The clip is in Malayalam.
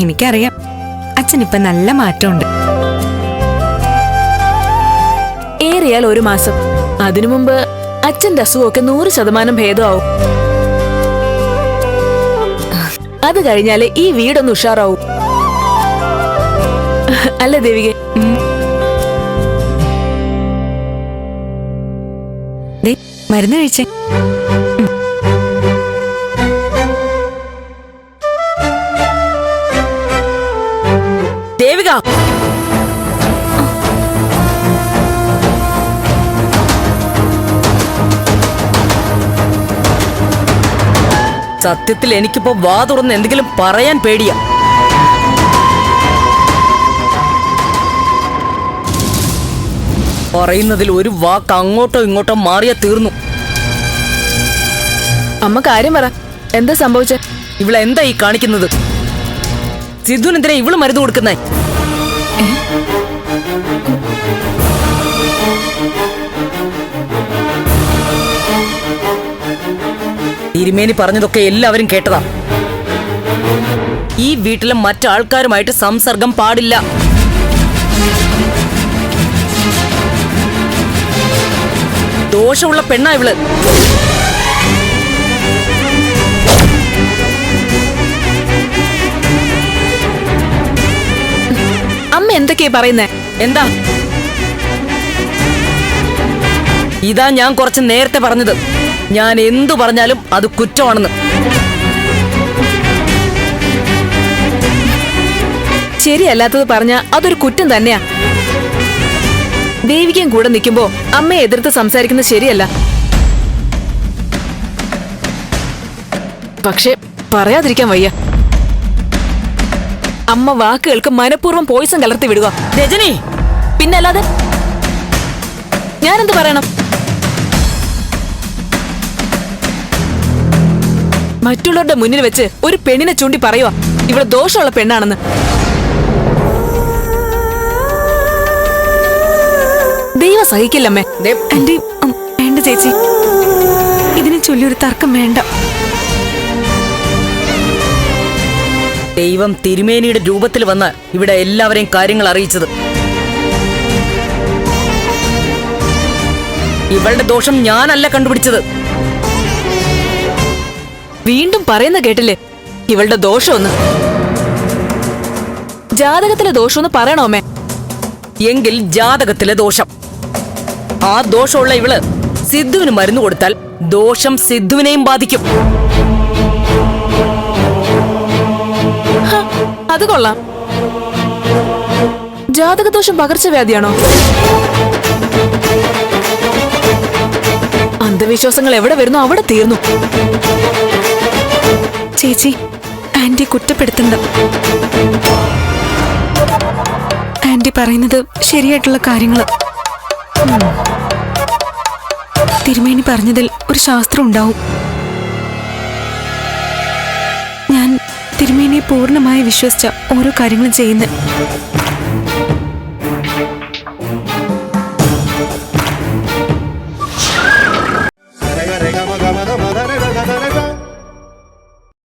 എനിക്കറിയാം. അച്ഛൻ ഇപ്പൊ നല്ല മാറ്റമുണ്ട്. ഏറിയാൽ ഒരു മാസം. അതിനു മുമ്പ് അച്ഛന്റെ അസുഖമൊക്കെ നൂറ് ശതമാനം ഭേദമാവും. അത് കഴിഞ്ഞാൽ ഈ വീടൊന്ന് ഉഷാറാവും. അല്ല ദേവികെ. മരുന്ന് കഴിച്ചേ. സത്യത്തിൽ എനിക്കിപ്പോ വാ തുറന്ന് എന്തെങ്കിലും പറയാൻ പേടിയാ. പറയുന്നതിൽ ഒരു വാക്ക് അങ്ങോട്ടോ ഇങ്ങോട്ടോ മാറിയാ തീർന്നു. അമ്മ കാര്യം പറ. എന്താ സംഭവിച്ചേ? ഇവളെന്താ ഈ കാണിക്കുന്നത്? സിദ്ധുനെന്തിനാ ഇവൾ മരുന്ന് കൊടുക്കുന്നേ? തിരുമേനി പറഞ്ഞതൊക്കെ എല്ലാവരും കേട്ടതാ. ഈ വീട്ടിലെ മറ്റാൾക്കാരുമായിട്ട് സംസർഗം പാടില്ല. ദോഷമുള്ള പെണ്ണാ ഇവൾ. അമ്മ എന്തൊക്കെയാ പറയുന്നേ? എന്താ? ഇതാ ഞാൻ കുറച്ച് നേരത്തെ പറഞ്ഞത്. ഞാൻ എന്തു പറഞ്ഞാലും അത് കുറ്റമാണെന്ന്. ശരിയല്ലാത്തത് പറഞ്ഞ അതൊരു കുറ്റം തന്നെയാ. ദേവികയും കൂടെ നിൽക്കുമ്പോ അമ്മയെ എതിർത്ത് സംസാരിക്കുന്നത് ശരിയല്ല. പക്ഷെ പറയാതിരിക്കാൻ വയ്യ. അമ്മ വാക്കുകൾക്ക് മനഃപൂർവം പോയിസൺ കലർത്തി വിടുക. രജനി! പിന്നല്ലാതെ? ഞാനെന്ത് പറയണം? മറ്റുള്ളവരുടെ മുന്നിൽ വെച്ച് ഒരു പെണ്ണിനെ ചൂണ്ടി പറയുവാ. ഇവിടെ ദോഷമുള്ള പെണ്ണാണെന്ന്. ദൈവം സഹിക്കില്ലമ്മേ. എന്റെ വേണ്ട ചേച്ചി. ഇതിനെ ചൊല്ലിയൊരു തർക്കം വേണ്ട. ദൈവം തിരുമേനിയുടെ രൂപത്തിൽ വന്ന് ഇവിടെ എല്ലാവരെയും കാര്യങ്ങൾ അറിയിച്ചത്. ഇവളുടെ ദോഷം ഞാനല്ല കണ്ടുപിടിച്ചത്. വീണ്ടും പറയുന്ന കേട്ടില്ലേ? ഇവളുടെ ദോഷമൊന്ന്. ജാതകത്തിലെ ദോഷമൊന്ന് പറയണോ എങ്കിൽ ജാതകത്തിലെ ദോഷം. ആ ദോഷമുള്ള ഇവൾ സിദ്ധുവിന് മരുന്ന് കൊടുത്താൽ ദോഷം സിദ്ധുവിനെയും ബാധിക്കും. അത് കൊള്ളാം. ജാതകദോഷം പകർച്ചവ്യാധിയാണോ അന്ധവിശ്വാസങ്ങൾ എവിടെ വരുന്നു അവിടെ തീർന്നു. ചേച്ചി ആന്റി കുറ്റപ്പെടുത്തണ്ട ആന്റി പറയുന്നത് ശരിയായിട്ടുള്ള കാര്യങ്ങൾ. തിരുമേനി പറഞ്ഞതിൽ ഒരു ശാസ്ത്രം ഉണ്ടാവും. ഞാൻ തിരുമേനിയെ പൂർണമായി വിശ്വസിച്ച ഓരോ കാര്യങ്ങളും ചെയ്യുന്നത്.